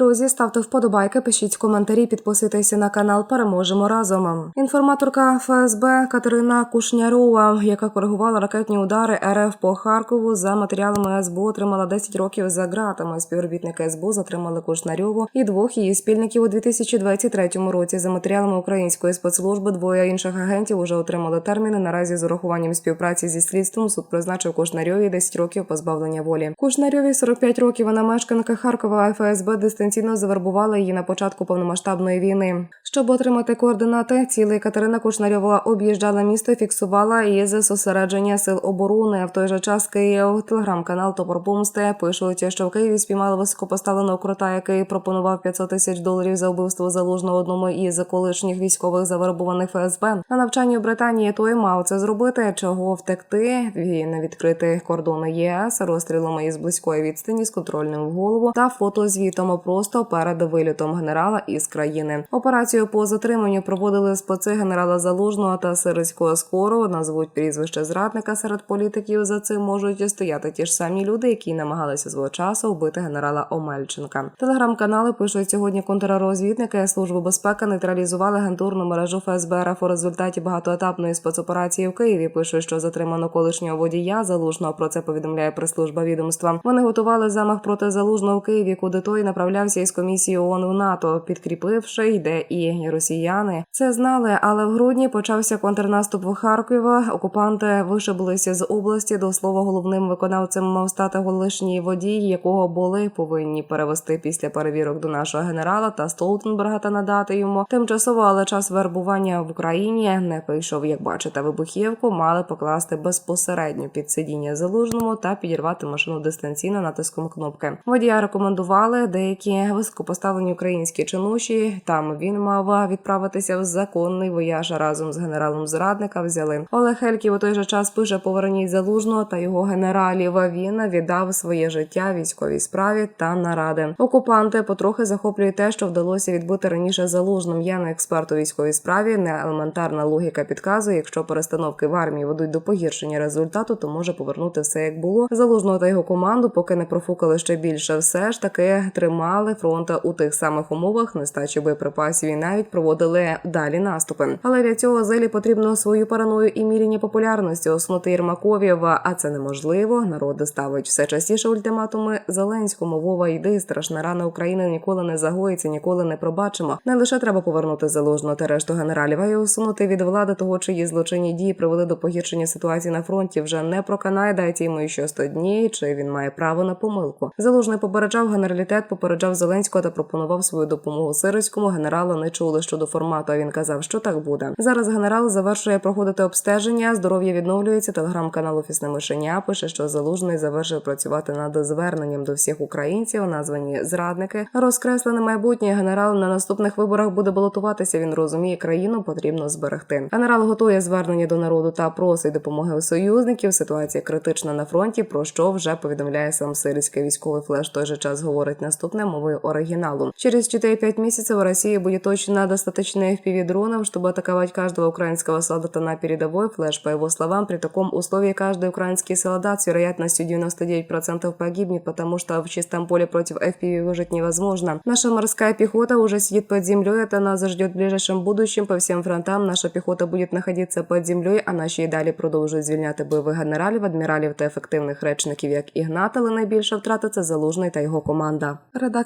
Друзі, ставте вподобайки, пишіть коментарі, підписуйтеся на канал. Переможемо разом. Інформаторка ФСБ Катерина Кушнярова, яка коригувала ракетні удари РФ по Харкову, за матеріалами СБУ отримала 10 років за ґратами. Співробітники СБУ затримали Кушнарьову і двох її спільників у 2023 році. За матеріалами української спецслужби двоє інших агентів уже отримали терміни. Наразі з урахуванням співпраці зі слідством суд призначив Кушнарьові 10 років позбавлення волі. Кушнарьові 45 років. Вона мешканка Харкова. ФСБ дистанційно завербувала її на початку повномасштабної війни. Щоб отримати координати, цілий Катерина Кушнарьова об'їжджала місто, фіксувала її зосередження сил оборони. В той же час Київ телеграм-канал Топор Помсти пишуть, що в Києві спіймали високопоставленого крота, який пропонував 500 тисяч доларів за вбивство залужного одному із колишніх військових завербуваних ФСБ. На навчанні в Британії той мав це зробити, чого втекти. Він відкрити кордони ЄС розстрілами із близької відстані з контрольним в голову та фотозвітом просто перед вилітом генерала із країни. Операцію по затриманню проводили специ генерала Залужного та Сирицького скору. Назвуть прізвище зрадника серед політиків. За цим можуть стояти ті ж самі люди, які намагалися свого часу вбити генерала Омельченка. Телеграм-канали пишуть сьогодні контррозвідники служби безпеки нейтралізували агентурну мережу ФСБ РФ у результаті багатоетапної спецоперації в Києві. Пишуть, що затримано колишнього водія залужного. Про це повідомляє прес-служба відомства. Вони готували замах проти залужного в Києві, куди той направлявся із комісії ООН в НАТО, підкріпивши йде і росіяни. Це знали, але в грудні почався контрнаступ в Харкова. Окупанти вишиблися з області. До слова, головним виконавцем мав стати колишній водій, якого були повинні перевести після перевірок до нашого генерала та Столтенберга та надати йому тимчасово, але час вербування в Україні не прийшов. Як бачите, вибухівку мали покласти безпосередньо під сидіння залужному та підірвати машину дистанційно натиском кнопки. Водія рекомендували деякі високопоставлені українські чинуші. Там він мав відправитися в законний вояж разом з генералом зрадника. Взяли Олег Хельків у той же час пише поверніть залужного та його генералів. Він віддав своє життя військовій справі та наради. Окупанти потрохи захоплюють те, що вдалося відбути раніше залужним. Я не експерт у військовій справі. Не елементарна логіка підказує, якщо перестановки в армії ведуть до погіршення результату, то може повернути все як було. Залужного та його команду, поки не профукали ще більше, все ж таки тримали фронта у тих самих умовах, нестачі боєприпасів і навіть проводили далі наступи. Але для цього зелі потрібно свою параною і міряння популярності осунути Єрмаковів. А це неможливо. Народ ставить все частіше ультиматуми Зеленському. Вова йди, страшна рана України ніколи не загоїться, ніколи не пробачимо. Не лише треба повернути залужного та решту генералів, а й усунути від влади того, чиї злочинні дії привели до погіршення ситуації на фронті. Вже не проканає, дайте йому ще 100 днів, чи він має право на помилку. Залужний попереджав генералітет, попереджав Зеленського та пропонував свою допомогу Сирицькому. Генерала не чули щодо формату. а Він казав, що так буде. Зараз генерал завершує проходити обстеження. Здоров'я відновлюється. Телеграм-канал Офісне мишеня пише, що залужний завершив працювати над зверненням до всіх українців, названі зрадники. Розкреслене майбутнє генерал на наступних виборах буде балотуватися. Він розуміє, країну потрібно зберегти. Генерал готує звернення до народу та просить допомоги у союзників. Ситуація критична на фронті. Про що вже повідомляє сам сирійський військовий флеш. Той же час говорить наступне мовою оригіналу. Через 4-5 месяцев Россия будет точно достаточно FPV-дронов, чтобы атаковать каждого украинского солдата на передовой. Флеш, по его словам, при таком условии каждый украинский солдат с вероятностью 99% погибнет, потому что в чистом поле против FPV выжить невозможно. Наша морская пехота уже сидит под землей, это нас ждет в ближайшем будущем по всем фронтам. Наша пехота будет находиться под землей, а наші і далі продовжують звільняти бойових генералів, адміралів та ефективних речників, як Ігнат, але найбільша втрата це залужний та його команда.